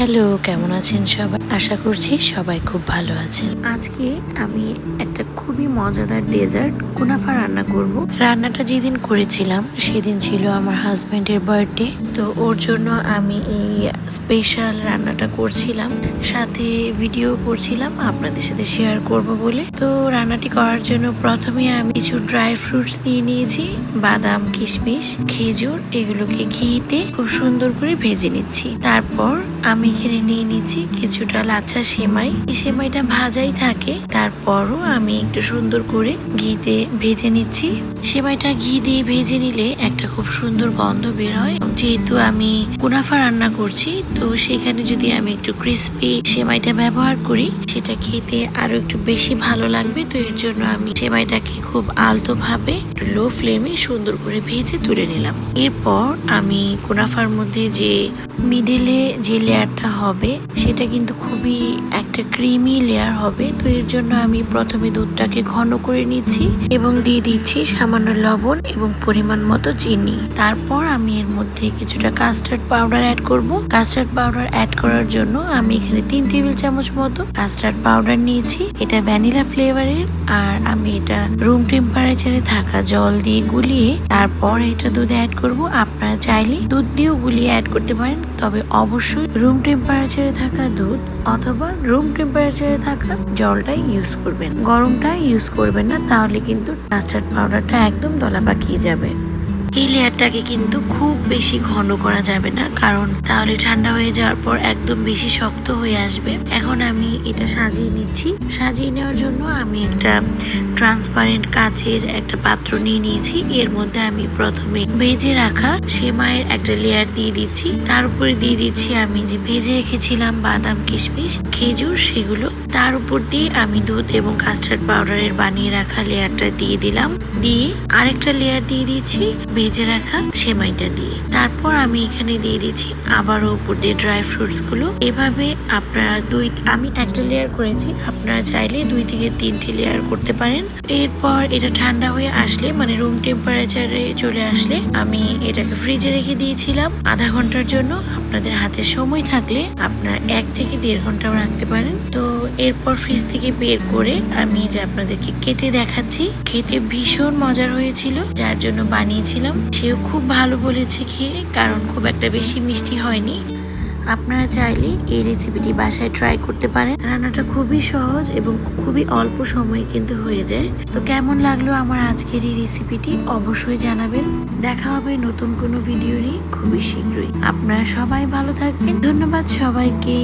Hello কেমন আছেন সবাই? আশা করছি সবাই খুব ভালো আছেন। আজকে আমি একটা খুবই মজাদার ডেজার্ট, কুনাফা রান্না করব। রান্নাটা যেদিন করেছিলাম, সেদিন ছিল আমার হাজবেন্ডের বার্থডে। তো ওর জন্য আমি এই স্পেশাল রান্নাটা করছিলাম। সাথে ভিডিও করছিলাম, আপনাদের সাথে শেয়ার করব বলে। তো রান্নাটি করার জন্য প্রথমে আমি কিছু ড্রাই ফ্রুটস নিয়ে নিয়েছি, বাদাম, কিশমিশ, খেজুর, এগুলোকে ঘিতে খুব সুন্দর করে ভেজে নিচ্ছি। তারপর আমি এখানে নিয়ে নিচ্ছি কিছুটা লাচ্ছা সেমাই। এই সেমাইটা ভাজাই থাকে, তারপরও আমি একটু সুন্দর করে ঘিতে ভেজে নিচ্ছি। সেবাইটা ঘি দিয়ে ভেজে নিলে একটা খুব সুন্দর গন্ধ বের হয়। যেহেতু আমি কুনাফা রান্না করছি, তো সেখানে যদি আমি একটু ক্রিস্পি সেমাইটা ব্যবহার করি, সেটা খেতে আরও একটু বেশি ভালো লাগবে। তো এর জন্য আমি সেমাইটাকে খুব আলতো ভাবে একটু লো ফ্লেমে সুন্দর করে ভেজে তুলে নিলাম। এরপর আমি কুনাফার মধ্যে যে মিডিলে যে লেয়ারটা হবে, সেটা কিন্তু খুবই একটা ক্রিমি লেয়ার হবে। তো এর জন্য আমি প্রথমে দুধটাকে ঘন করে নিচ্ছি এবং দিয়ে দিচ্ছি সামান্য লবণ এবং পরিমাণ মতো চিনি। তারপর আমি এর মধ্যে কিছুটা কাস্টার্ড পাউডার অ্যাড করব। কাস্টার্ড পাউডার অ্যাড করার জন্য আমি এখানে তিন টেবিল চামচ মতো কাস্টার্ড পাউডার নিয়েছি। এটা ভ্যানিলা ফ্লেভারের আর আমি এটা রুম টেম্পারেচারে থাকা জল দিয়ে গুলিয়ে তারপর এটা দুধে অ্যাড করব। আপনারা চাইলে দুধ দিয়েও গুলিয়ে অ্যাড করতে পারেন। তবে অবশ্যই রুম টেম্পারেচারে থাকা দুধ অথবা রুম টেম্পারেচারে থাকা জলটাই ইউজ করবেন। গরমটা ইউজ করবেন না, তাহলে কিন্তু কাস্টার্ড পাউডারটা একদম দলা পাকিয়ে যাবে। এই লেয়ারটাকে কিন্তু খুব বেশি ঘন করা যাবে না, কারণ তাহলে ঠান্ডা হয়ে যাওয়ার পর একদম বেশি শক্ত হয়ে আসবে। এখন আমি এটা সাজিয়ে নিচ্ছি। সাজিয়ে নেওয়ার জন্য আমি একটা ট্রান্সপারেন্ট কাচের একটা পাত্র নিয়ে নিয়েছি। এর মধ্যে আমি প্রথমে ভেজে রাখা সেমাইয়ের একটা লেয়ার দিয়ে দিচ্ছি। তার উপরে দিয়ে দিচ্ছি আমি যে ভেজে রেখেছিলাম বাদাম, কিশমিশ, খেজুর, সেগুলো। তার উপর দিয়ে আমি দুধ এবং কাস্টার্ড পাউডারের বানিয়ে রাখা লেয়ারটা দিয়ে দিলাম। দিয়ে আরেকটা লেয়ার দিয়ে দিচ্ছি। ভেজে রাখা সেমাইটা দিয়ে। তারপর আমি এখানে দিয়ে দিচ্ছি আবারও উপর দিয়ে ড্রাই ফ্রুটসগুলো। এভাবে আপনারা দুই, আমি একটা লেয়ার করেছি, আপনারা চাইলে দুই থেকে তিনটি লেয়ার করতে পারেন। এরপর এটা ঠান্ডা হয়ে আসলে মানে রুম টেম্পারেচারে চলে আসলে, আমি এটাকে ফ্রিজে রেখে দিয়েছিলাম আধা ঘণ্টার জন্য। আপনাদের হাতে সময় থাকলে আপনারা এক থেকে দেড় ঘন্টাও রাখতে পারেন। তো এরপর ফ্রিজ থেকে বের করে আমি যে আপনাদেরকে কেটে দেখাচ্ছি, খেতে ভীষণ মজার হয়েছিল, যার জন্য বানিয়েছিলাম। সেও খুব ভালো বলেছে খেয়ে কারণ খুব একটা বেশি মিষ্টি হয়নি। আপনারা চাইলে এই রেসিপিটি বাসায় ট্রাই করতে পারেন। রান্নাটা খুবই সহজ এবং খুবই অল্প সময়ে কিন্তু হয়ে যায়। তো কেমন লাগল আমার আজকের এই রেসিপিটি অবশ্যই জানাবেন। দেখা হবে নতুন কোনো ভিডিও নিয়ে খুবই শীঘ্রই। আপনারা সবাই ভালো থাকবেন। ধন্যবাদ সবাইকে।